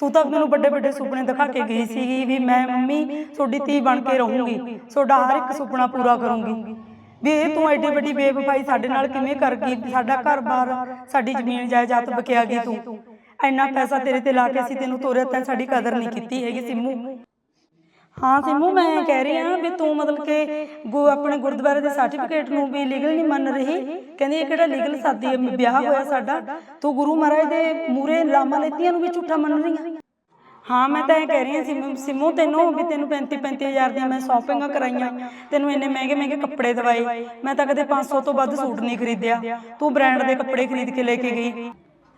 ਤੂੰ ਤਾਂ ਮੈਨੂੰ ਵੱਡੇ ਵੱਡੇ ਸੁਪਨੇ ਦਿਖਾ ਕੇ ਗਈ ਸੀਗੀ ਵੀ ਮੈਂ ਮੰਮੀ, ਤੁਹਾਡੀ ਧੀ ਬਣ ਕੇ ਰਹੂੰਗੀ, ਤੁਹਾਡਾ ਹਰ ਇੱਕ ਸੁਪਨਾ ਪੂਰਾ ਕਰੂੰਗੀ। ਵੀ ਇਹ ਤੂੰ ਐਡੀ ਵੱਡੀ ਬੇਵਫਾਈ ਸਾਡੇ ਨਾਲ ਕਿਵੇਂ ਕਰ ਗਈ? ਸਾਡਾ ਘਰ-ਬਾਰ, ਸਾਡੀ ਜ਼ਮੀਨ ਜਾਇਦਾਦ ਬਕਿਆ ਗਈ ਤੂੰ। ਇੰਨਾ ਪੈਸਾ ਤੇਰੇ ਤੇ ਲਾ ਕੇ ਅਸੀਂ ਤੈਨੂੰ ਤੋਰਿਆ ਤੈਂ ਸਾਡੀ ਕਦਰ ਨਹੀਂ ਕੀਤੀ ਹੈਗੀ ਸਿੰਮੂ। ਹਾਂ ਸਿੰਮੂ ਮੈਂ ਕਹਿ ਰਹੀ ਹਾਂ ਵੀ ਤੂੰ ਮਤਲਬ ਕਿ ਗੁ ਆਪਣੇ ਗੁਰਦੁਆਰੇ ਦੇ ਸਰਟੀਫਿਕੇਟ ਨੂੰ ਵੀ ਲੀਗਲ ਨਹੀਂ ਮੰਨ ਰਹੀ। ਕਹਿੰਦੀ ਇਹ ਕਿਹੜਾ ਲੀਗਲ ਸਾਦੀ ਹੈ, ਵਿਆਹ ਹੋਇਆ ਸਾਡਾ ਤੂੰ ਗੁਰੂ ਮਹਾਰਾਜ ਦੇ ਮੂਰੇ ਲਾਮਾ ਲੈਤੀਆਂ ਨੂੰ ਵੀ ਝੂਠਾ ਮੰਨ ਰਹੀ ਹੈ ਹਾਂ ਮੈਂ ਤਾਂ ਇਹ ਕਹਿ ਰਹੀ ਹਾਂ ਸਿੰਮੂ ਸਿੰਮੂ ਤੈਨੂੰ ਵੀ ਤੈਨੂੰ 35 35000 ਦੀਆਂ ਮੈਂ ਸ਼ਾਪਿੰਗਾਂ ਕਰਾਈਆਂ। ਤੈਨੂੰ ਇੰਨੇ ਮਹਿੰਗੇ ਮਹਿੰਗੇ ਕੱਪੜੇ ਦਵਾਏ। ਮੈਂ ਤਾਂ ਕਦੇ 500 ਤੋਂ ਵੱਧ ਸੂਟ ਨਹੀਂ ਖਰੀਦਿਆ। ਤੂੰ ਬ੍ਰਾਂਡ ਦੇ ਕੱਪੜੇ ਖਰੀਦ ਕੇ ਲੈ ਕੇ ਗਈ।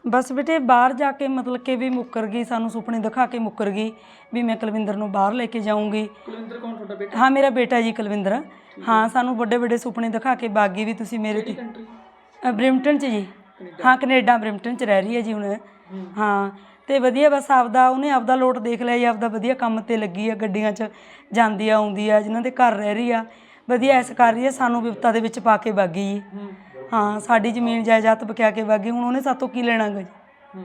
ਬਸ ਬੇਟੇ ਬਾਹਰ ਜਾ ਕੇ ਮਤਲਬ ਕਿ ਵੀ ਮੁੱਕਰ ਗਈ ਸਾਨੂੰ ਸੁਪਨੇ ਦਿਖਾ ਕੇ ਮੁੱਕਰ ਗਈ ਵੀ ਮੈਂ ਕੁਲਵਿੰਦਰ ਨੂੰ ਬਾਹਰ ਲੈ ਕੇ ਜਾਊਂਗੀ। ਕੁਲਵਿੰਦਰ ਕੌਣ ਤੁਹਾਡਾ ਬੇਟਾ? ਹਾਂ ਮੇਰਾ ਬੇਟਾ ਜੀ ਕੁਲਵਿੰਦਰ। ਹਾਂ ਸਾਨੂੰ ਵੱਡੇ ਵੱਡੇ ਸੁਪਨੇ ਦਿਖਾ ਕੇ ਬਾਗੀ ਵੀ ਤੁਸੀਂ ਮੇਰੇ ਤੇ ਅ, ਬ੍ਰਿਮਟਨ ਚ ਜੀ। ਹਾਂ ਕੈਨੇਡਾ ਬ੍ਰਿਮਟਨ ਚ ਰਹਿ ਰਹੀ ਹੈ ਜੀ ਹੁਣ। ਹਾਂ। ਤੇ ਵਧੀਆ ਬਸ ਆਪਦਾ ਉਹਨੇ ਆਪਦਾ ਲੋਟ ਦੇਖ ਲਿਆ ਜੀ ਆਪਦਾ ਵਧੀਆ ਕੰਮ ਤੇ ਲੱਗੀ ਆ ਗੱਡੀਆਂ 'ਚ ਜਾਂਦੀ ਆ ਆਉਂਦੀ ਆ ਜਿਨ੍ਹਾਂ ਦੇ ਘਰ ਰਹਿ ਰਹੀ ਆ। ਵਧੀਆ ਐਸ ਕਰ ਰਹੀ ਆ ਸਾਨੂੰ ਵਿਪਤਾ ਦੇ ਵਿੱਚ ਪਾ ਕੇ ਬਾਗੀ ਜੀ। ਹਾਂ ਸਾਡੀ ਜ਼ਮੀਨ ਜਾਇਦਾਦ ਬਕਿਆ ਕੇ ਬਾਗੀ ਹੁਣ ਉਹਨੇ ਸਾਤੋਂ ਕੀ ਲੈਣਾ ਗਾ ਜੀ? ਹੂੰ।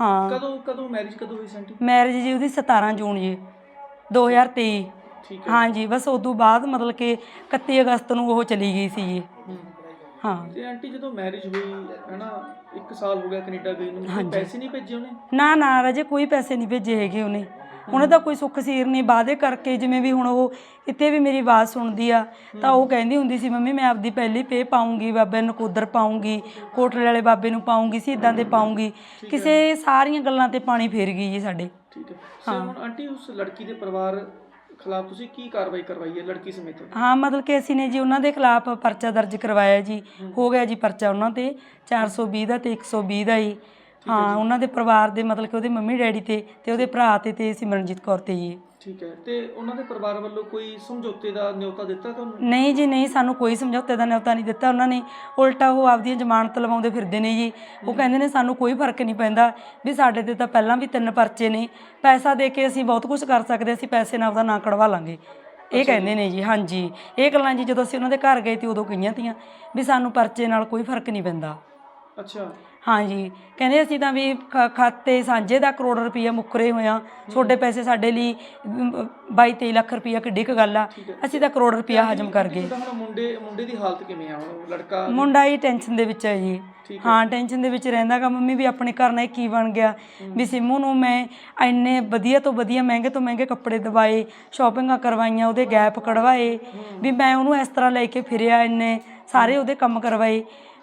ਹਾਂ। ਕਦੋਂ ਕਦੋਂ ਮੈਰਿਜ ਕਦੋਂ ਹੋਈ ਸੈਂਟੀ ਮੈਰਿਜ ਜੀ ਉਹਦੀ 17 ਜੂਨ ਜੀ 2023 ਠੀਕ ਹਾਂ। ਜੀ ਬਸ ਉਦੋਂ ਬਾਅਦ ਮਤਲਬ ਕਿ 31 ਅਗਸਤ ਨੂੰ ਉਹ ਚਲੀ ਗਈ ਸੀ ਜੀ। ਹੂੰ। ਹਾਂ। ਤੇ ਆਂਟੀ ਜਦੋਂ ਮੈਰਿਜ ਹੋਈ ਹੈਨਾ 1 ਸਾਲ ਹੋ ਗਿਆ ਕੈਨੇਡਾ ਗਈ ਨੂੰ ਪੈਸੇ ਨਹੀਂ ਭੇਜੇ ਉਹਨੇ? ਨਾ ਨਾ ਰਾਜੇ ਕੋਈ ਪੈਸੇ ਨਹੀਂ ਭੇਜੇ ਹੈਗੇ ਉਹਨੇ। ਉਹਨੇ ਤਾਂ ਕੋਈ ਸੁੱਖ ਸੀਰ ਨਹੀਂ ਵਾਅਦੇ ਕਰਕੇ ਜਿਵੇਂ ਵੀ ਹੁਣ ਉਹ ਇੱਥੇ ਵੀ ਮੇਰੀ ਆਵਾਜ਼ ਸੁਣਦੀ ਆ ਤਾਂ ਉਹ ਕਹਿੰਦੀ ਹੁੰਦੀ ਸੀ ਮੰਮੀ ਮੈਂ ਆਪਦੀ ਪਹਿਲੀ ਪੇ ਪਾਉਂਗੀ ਬਾਬੇ ਨਕੋਦਰ ਪਾਉਂਗੀ ਕੋਟਲੇ ਵਾਲੇ ਬਾਬੇ ਨੂੰ ਪਾਉਂਗੀ ਸਿੱਧਾਂ ਦੇ ਪਾਉਂਗੀ। ਕਿਸੇ ਸਾਰੀਆਂ ਗੱਲਾਂ ਤੇ ਪਾਣੀ ਫੇਰ ਗਈ ਜੀ ਸਾਡੇ। ਠੀਕ ਹੈ। ਸੋ ਹੁਣ ਆਂਟੀ ਉਸ ਲੜਕੀ ਦੇ ਪਰਿਵਾਰ ਖਿਲਾਫ ਤੁਸੀਂ ਕੀ ਕਾਰਵਾਈ ਕਰਵਾਈ ਹੈ ਲੜਕੀ ਸਮੇਤ? ਹਾਂ ਮਤਲਬ ਕਿ ਅਸੀਂ ਨੇ ਜੀ ਉਹਨਾਂ ਦੇ ਖਿਲਾਫ ਪਰਚਾ ਦਰਜ ਕਰਵਾਇਆ ਜੀ। ਹੋ। ਗਿਆ ਜੀ ਪਰਚਾ ਉਹਨਾਂ ਤੇ 420 ਦਾ ਤੇ 120 ਦਾ ਜੀ ਹਾਂ ਉਹਨਾਂ ਦੇ ਪਰਿਵਾਰ ਦੇ ਮਤਲਬ ਕਿ ਉਹਦੇ ਮੰਮੀ ਡੈਡੀ ਤੇ ਤੇ ਉਹਦੇ ਭਰਾ ਤੇ ਤੇ ਸਿਮਰਨਜੀਤ ਕੌਰ ਤੇ ਜੀ। ਠੀਕ ਹੈ ਤੇ ਉਹਨਾਂ ਦੇ ਪਰਿਵਾਰ ਵੱਲੋਂ ਕੋਈ ਸਮਝੌਤੇ ਦਾ ਨਿਯੋਤਾ ਦਿੱਤਾ ਤੁਹਾਨੂੰ? ਨਹੀਂ ਜੀ ਨਹੀਂ ਸਾਨੂੰ ਕੋਈ ਸਮਝੌਤੇ ਦਾ ਨਿਯੋਤਾ ਨਹੀਂ ਦਿੱਤਾ। ਉਹਨਾਂ ਨੇ ਉਲਟਾ ਉਹ ਆਪਦੀਆਂ ਜ਼ਮਾਨਤ ਲਵਾਉਂਦੇ ਫਿਰਦੇ ਨੇ ਜੀ। ਉਹ ਕਹਿੰਦੇ ਨੇ ਸਾਨੂੰ ਕੋਈ ਫ਼ਰਕ ਨਹੀਂ ਪੈਂਦਾ ਵੀ ਸਾਡੇ ਤੇ ਤਾਂ ਪਹਿਲਾਂ ਵੀ ਤਿੰਨ ਪਰਚੇ ਨੇ। ਪੈਸਾ ਦੇ ਕੇ ਅਸੀਂ ਬਹੁਤ ਕੁਝ ਕਰ ਸਕਦੇ ਅਸੀਂ ਪੈਸੇ ਨਾਲ ਉਹਦਾ ਨਾਂ ਕਢਵਾ ਲਾਂਗੇ। ਇਹ ਕਹਿੰਦੇ ਨੇ ਜੀ ਹਾਂਜੀ। ਇਹ ਗੱਲਾਂ ਜੀ ਜਦੋਂ ਅਸੀਂ ਉਹਨਾਂ ਦੇ ਘਰ ਗਏ ਤੇ ਉਦੋਂ ਕਹੀਆਂ ਤੀਆਂ ਵੀ ਸਾਨੂੰ ਪਰਚੇ ਨਾਲ ਕੋਈ ਫ਼ਰਕ ਨਹੀਂ ਪੈਂਦਾ। ਅੱਛਾ। ਹਾਂਜੀ। ਕਹਿੰਦੇ ਅਸੀਂ ਤਾਂ ਵੀ ਖ- ਖਾਤੇ ਸਾਂਝੇ ਦਾ ਕਰੋੜ ਰੁਪਈਆ ਮੁੱਕਰੇ ਹੋਇਆ ਤੁਹਾਡੇ ਪੈਸੇ ਸਾਡੇ ਲਈ 22 23 ਲੱਖ ਰੁਪਈਆ ਕਿੱਡੀ ਕੁ ਗੱਲ ਆ। ਅਸੀਂ ਤਾਂ ਕਰੋੜ ਰੁਪਈਆ ਹਜਮ ਕਰ ਗਏ। ਹੁਣ ਮੁੰਡੇ ਮੁੰਡੇ ਦੀ ਹਾਲਤ ਕਿਵੇਂ ਆ? ਹੁਣ ਲੜਕਾ ਮੁੰਡਾ ਹੀ ਟੈਨਸ਼ਨ ਦੇ ਵਿੱਚ ਹੈ ਜੀ। ਹਾਂ। ਟੈਨਸ਼ਨ ਦੇ ਵਿੱਚ ਰਹਿੰਦਾਗਾ ਮੰਮੀ ਵੀ ਆਪਣੇ ਘਰ ਨਾਲ ਇਹ ਕੀ ਬਣ ਗਿਆ। ਵੀ ਸਿੰਮੂ ਨੂੰ ਮੈਂ ਇੰਨੇ ਵਧੀਆ ਤੋਂ ਵਧੀਆ ਮਹਿੰਗੇ ਤੋਂ ਮਹਿੰਗੇ ਕੱਪੜੇ ਦਵਾਏ ਸ਼ਾਪਿੰਗਾਂ ਕਰਵਾਈਆਂ ਉਹਦੇ ਗੈਪ ਕਢਵਾਏ ਵੀ ਮੈਂ ਉਹਨੂੰ ਇਸ ਤਰ੍ਹਾਂ ਲੈ ਕੇ ਫਿਰਿਆ ਇੰਨੇ ਸਾਰੇ ਉਹਦੇ ਕੰਮ ਕਰਵਾਏ।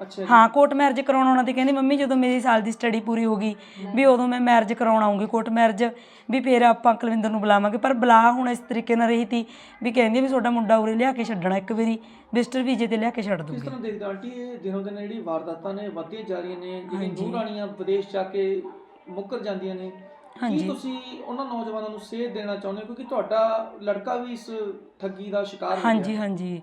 ਅੱਛਾ ਹਾਂ ਕੋਰਟ ਮੈਰਿਜ ਕਰਾਉਣ ਆਉਣਾ ਤੇ ਕਹਿੰਦੀ ਮੰਮੀ ਜਦੋਂ ਮੇਰੀ ਸਾਲ ਦੀ ਸਟੱਡੀ ਪੂਰੀ ਹੋ ਗਈ ਵੀ ਉਦੋਂ ਮੈਂ ਮੈਰਿਜ ਕਰਾਉਣ ਆਉਂਗੀ ਕੋਰਟ ਮੈਰਿਜ ਵੀ ਫੇਰ ਆਪਾਂ ਕੁਲਵਿੰਦਰ ਨੂੰ ਬੁਲਾਵਾਂਗੇ। ਪਰ ਬੁਲਾ ਹੁਣ ਇਸ ਤਰੀਕੇ ਨਾਲ ਰਹੀ ਤੀ ਵੀ ਕਹਿੰਦੀ ਵੀ ਤੁਹਾਡਾ ਮੁੰਡਾ ਉਰੇ ਲਿਆ ਕੇ ਛੱਡਣਾ ਇੱਕ ਵਾਰੀ ਵਿਜ਼ਟਰ ਵੀਜ਼ੇ ਤੇ ਲਿਆ ਕੇ ਛੱਡ ਦੂੰਗੀ। ਤਰ੍ਹਾਂ ਦੇਖਦੇ ਆਂਟੀ ਇਹ ਦਿਨੋਂ ਦਿਨ ਜਿਹੜੀ ਵਾਰਦਾਤਾਂ ਨੇ ਵੱਧਦੀਆਂ ਜਾ ਰਹੀਆਂ ਨੇ ਜਿਹੜੀ ਨੂੰਹ ਰਾਣੀਆਂ ਵਿਦੇਸ਼ ਜਾ ਕੇ ਮੁੱਕਰ ਜਾਂਦੀਆਂ ਨੇ ਕੀ ਤੁਸੀਂ ਉਹਨਾਂ ਨੌਜਵਾਨਾਂ ਨੂੰ ਸੇਧ ਦੇਣਾ ਚਾਹੁੰਦੇ ਹੋ? ਕਿਉਂਕਿ ਤੁਹਾਡਾ ਲੜਕਾ ਵੀ ਇਸ ਠੱਗੀ ਦਾ ਸ਼ਿਕਾਰ ਹੋ ਗਿਆ। ਹਾਂਜੀ ਹਾਂਜੀ।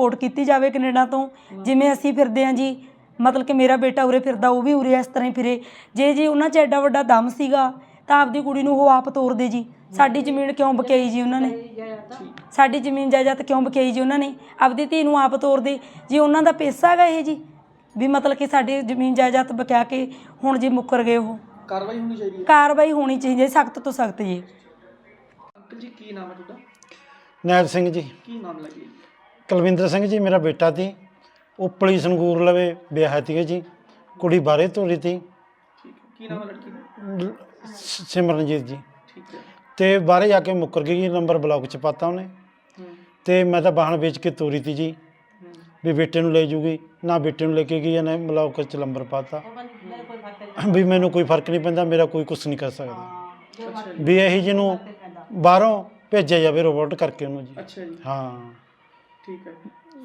ਰਿਪੋਰਟ ਕੀਤੀ ਜਾਵੇ ਕੈਨੇਡਾ ਤੋਂ। ਜਿਵੇਂ ਅਸੀਂ ਫਿਰਦੇ ਆ ਜੀ ਮਤਲਬ ਕਿ ਮੇਰਾ ਬੇਟਾ ਉਰੇ ਫਿਰਦਾ ਉਹ ਵੀ ਉਰੇ ਇਸ ਤਰ੍ਹਾਂ ਹੀ ਫਿਰੇ। ਜੇ ਜੀ ਉਹਨਾਂ 'ਚ ਐਡਾ ਵੱਡਾ ਦਮ ਸੀਗਾ ਤਾਂ ਆਪਦੀ ਕੁੜੀ ਨੂੰ ਉਹ ਆਪ ਤੋਰਦੇ ਜੀ। ਸਾਡੀ ਜ਼ਮੀਨ ਕਿਉਂ ਬਕਾਈ ਜੀ ਉਹਨਾਂ ਨੇ? ਸਾਡੀ ਜ਼ਮੀਨ ਜਾਇਦਾਦ ਕਿਉਂ ਬਕਾਈ ਜੀ ਉਹਨਾਂ ਨੇ? ਆਪਦੀ ਧੀ ਨੂੰ ਆਪ ਤੋਰਦੇ। ਜੀ ਉਹਨਾਂ ਦਾ ਪੈਸਾ ਹੈਗਾ ਇਹ ਜੀ ਵੀ ਮਤਲਬ ਕਿ ਸਾਡੀ ਜ਼ਮੀਨ ਜਾਇਦਾਦ ਬਕਿਆ ਕੇ ਹੁਣ ਜੀ ਮੁੱਕਰ ਗਏ ਉਹ। ਕਾਰਵਾਈ ਹੋਣੀ ਚਾਹੀਦੀ ਹੈ? ਕਾਰਵਾਈ ਹੋਣੀ ਚਾਹੀਦੀ ਹੈ ਸਖਤ ਤੋਂ ਸਖਤ ਜੀ। ਅੰਕਲ ਜੀ ਕੀ ਨਾਮ ਹੈ ਤੁਹਾਡਾ? ਨੈਲ ਸਿੰਘ ਜੀ। ਕੀ ਨਾਮ ਲੱਗੇ? ਕੁਲਵਿੰਦਰ ਸਿੰਘ ਜੀ ਮੇਰਾ ਬੇਟਾ ਸੀ ਉਪਲੀ ਸੰਗੂਰ ਲਵੇ ਵਿਆਹ ਤੀ ਜੀ। ਕੁੜੀ ਬਾਰੇ ਤੋਰੀ ਤੀ। ਠੀਕ ਹੈ। ਕੀ ਨਾਮ ਹੈ ਲੜਕੀ ਦਾ? ਲ- ਸ- ਸਿਮਰਨਜੀਤ ਜੀ। ਠੀਕ ਹੈ। ਤੇ ਬਾਹਰੇ ਜਾ ਕੇ ਮੁੱਕਰ ਗਈ ਜੀ ਨੰਬਰ ਬਲੌਕ ਚ ਪਾਤਾ ਉਹਨੇ। ਹੂੰ। ਤੇ ਮੈਂ ਤਾਂ ਵਾਹਣ ਵੇਚ ਕੇ ਤੋਰੀ ਤੀ ਜੀ। ਹੂੰ। ਵੀ ਬੇਟੇ ਨੂੰ ਲੈ ਜੂਗੀ। ਨਾ ਬੇਟੇ ਨੂੰ ਲੈ ਕੇ ਗਈ ਇਹਨੇ ਬਲੌਕ ਚ ਨੰਬਰ ਪਾਤਾ। ਵੀ ਮੈਨੂੰ ਕੋਈ ਫ਼ਰਕ ਨਹੀਂ ਪੈਂਦਾ ਮੇਰਾ ਕੋਈ ਕੁਝ ਨਹੀਂ ਕਰ ਸਕਦਾ। ਅੱਛਾ ਜੀ। ਵੀ ਇਹੀ ਜਿਹਨੂੰ ਬਾਹਰੋਂ ਭੇਜਿਆ ਜਾਵੇ ਰੋਬੋਟ ਕਰਕੇ ਉਹਨੂੰ ਜੀ। ਅੱਛਾ ਜੀ। ਹਾਂ। ਠੀਕ ਹੈ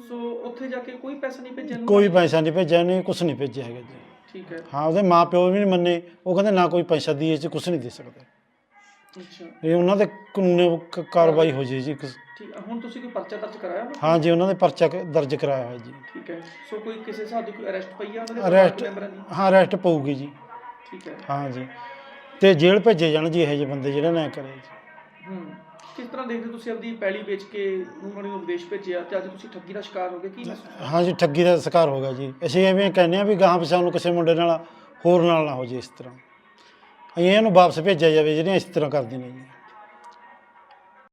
ਸੋ ਉੱਥੇ ਜਾ ਕੇ ਕੋਈ ਪੈਸਾ ਨਹੀਂ ਭੇਜਿਆ ਇਹਨੂੰ? ਕੋਈ ਪੈਸਾ ਨਹੀਂ ਭੇਜਿਆ ਨਹੀਂ ਕੁਝ ਨਹੀਂ ਭੇਜਿਆ ਹੈਗਾ ਜੀ। ਠੀਕ ਹੈ। ਹਾਂ ਉਹਦੇ ਮਾਪਿਓ ਵੀ ਨਹੀਂ ਮੰਨੇ ਉਹ ਕਹਿੰਦੇ ਨਾ ਕੋਈ ਪੈਸਾ ਦੀਏ ਚ ਕੁਝ ਨਹੀਂ ਦੇ ਸਕਦੇ। ਅੱਛਾ। ਇਹ ਉਹਨਾਂ ਦੇ ਕਾਨੂੰਨੀ ਕ- ਕਾਰਵਾਈ ਹੋ ਜੇ ਜੀ। ਠੀਕ ਹੁਣ ਤੁਸੀਂ ਕੋਈ ਪਰਚਾ ਦਰਜ ਕਰਾਇਆ ਵਾ? ਹਾਂ ਜੀ ਉਹਨਾਂ ਦੇ ਪਰਚਾ ਕ- ਦਰਜ ਕਰਾਇਆ ਹੋਇਆ ਜੀ। ਠੀਕ ਹੈ ਸੋ ਕੋਈ ਕਿਸੇ ਹਿਸਾਬ ਦੀ ਕੋਈ ਅਰੈਸਟ ਪਈ ਆ ਉਹਨਾਂ ਦੇ ਮੈਂਬਰਾਂ ਦੀ? ਹਾਂ ਅਰੈਸਟ ਪਊਗੀ ਜੀ। ਠੀਕ ਹੈ। ਹਾਂ ਜੀ। ਤੇ ਜੇਲ੍ਹ ਭੇਜੇ ਜਾਣ ਜੀ ਇਹੋ ਜਿਹੇ ਬੰਦੇ ਜਿਹੜੇ ਨਾ ਕਰੇ ਜੀ। ਹੂੰ। ਕਿਸ ਤਰ੍ਹਾਂ ਦੇਖਦੇ ਤੁਸੀਂ ਆਪਣੀ ਪੈਲੀ ਵੇਚ ਕੇ ਨੂੰਗਣੀ ਨੂੰ ਵਿਦੇਸ਼ ਭੇਜਿਆ ਤੇ ਅੱਜ ਤੁਸੀਂ ਠੱਗੀ ਦਾ ਸ਼ਿਕਾਰ ਹੋ ਗਏ? ਕੀ ਮਹਿਸੂਸ ਠੱਗੀ ਦਾ ਸ਼ਿਕਾਰ ਹੋ ਗਿਆ ਜੀ। ਅਸੀਂ ਐਵੇਂ ਕਹਿੰਦੇ ਆ ਵੀ ਗਾਹਾਂ ਪਿਛਾਂ ਨੂੰ ਕਿਸੇ ਮੁੰਡੇ ਨਾਲ ਹੋਰ ਨਾਲ ਨਾ ਹੋ ਜੇ ਇਸ ਤਰ੍ਹਾਂ। ਅਸੀਂ ਇਹਨੂੰ ਵਾਪਸ ਭੇਜਿਆ ਜਾਵੇ, ਜਿਹੜੀਆਂ ਇਸ ਤਰ੍ਹਾਂ ਕਰਦੀਆਂ ਨੇ ਜੀ।